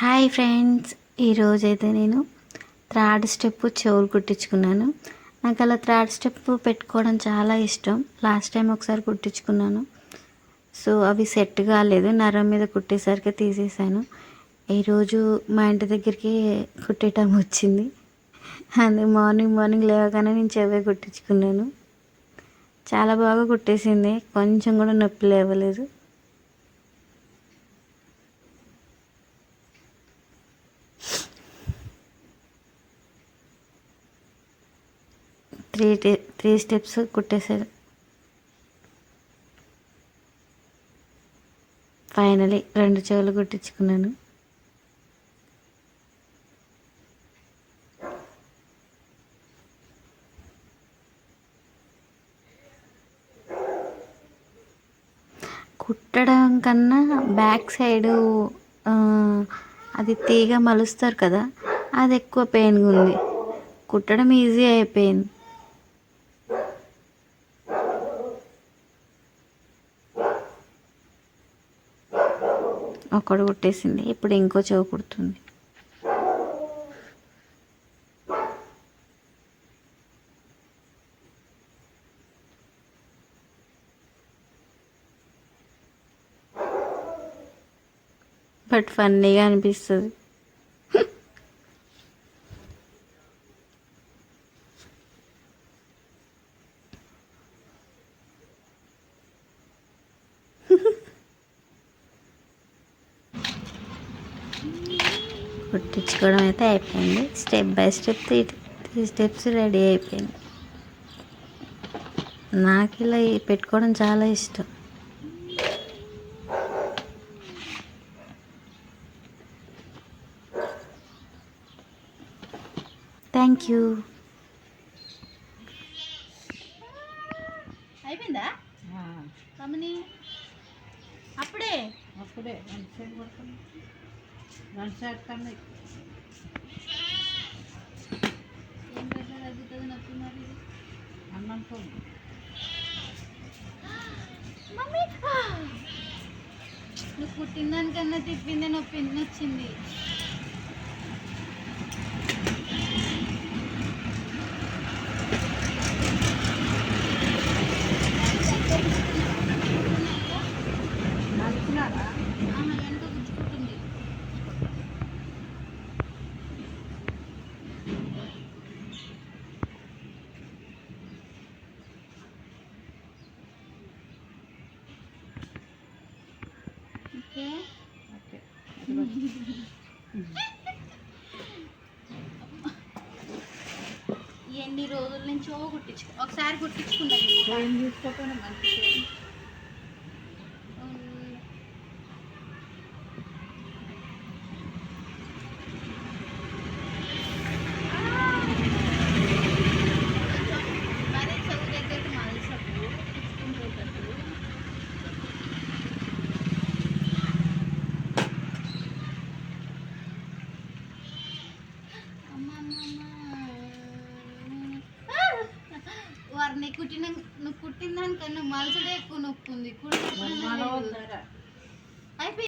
Hi friends ఈరోజైతే నేను third step చెవులు కుట్టించుకున్నాను. నాకు అలా థర్డ్ స్టెప్ పెట్టుకోవడం చాలా ఇష్టం. లాస్ట్ టైం ఒకసారి కుట్టించుకున్నాను. సో అవి సెట్ కాలేదు. నరం మీద కుట్టేసరికి తీసేసాను ఈరోజు మా ఇంటి దగ్గరికి కుట్టేటం వచ్చింది. అదే మార్నింగ్ మార్నింగ్ లేవగానే నేను చెవే కుట్టించుకున్నాను. చాలా బాగా కుట్టేసింది. కొంచెం కూడా నొప్పి లేవలేదు. త్రీ త్రీ స్టెప్స్ కుట్టేశారు. ఫైనలీ రెండు చెవులు కుట్టించుకున్నాను. కుట్టడం కన్నా బ్యాక్ సైడు అది తీగ మలుస్తారు కదా అది ఎక్కువ పెయిన్గా ఉంది. కుట్టడం ఈజీ అయిపోయింది. ఒకడు కుట్టేసింది. ఇప్పుడు ఇంకో చెవు కుడుతుంది. బట్ ఫన్నీగా అనిపిస్తుంది. కుట్టించుకోవడం అయితే అయిపోయింది. Step by step three three steps ready అయిపోయింది. నాకు ఇలా పెట్టుకోవడం చాలా ఇష్టం. Thank you. అయిపోయిందా? అప్పుడే. అప్పుడే. మమ్మీ నువ్వు పుట్టిందానికన్నా తిప్పిందే నొప్పి వచ్చింది ఓకే. ఎన్ని రోజుల నుంచో కుట్టించుకో ఒకసారి కుట్టించుకున్నాను ఏం తీసుకోకపోయినా నీ కుట్టిన నువ్వు కుట్టిన దానికన్నా మలసడే ఎక్కువ నొప్పి ఉంది అయిపోయింది.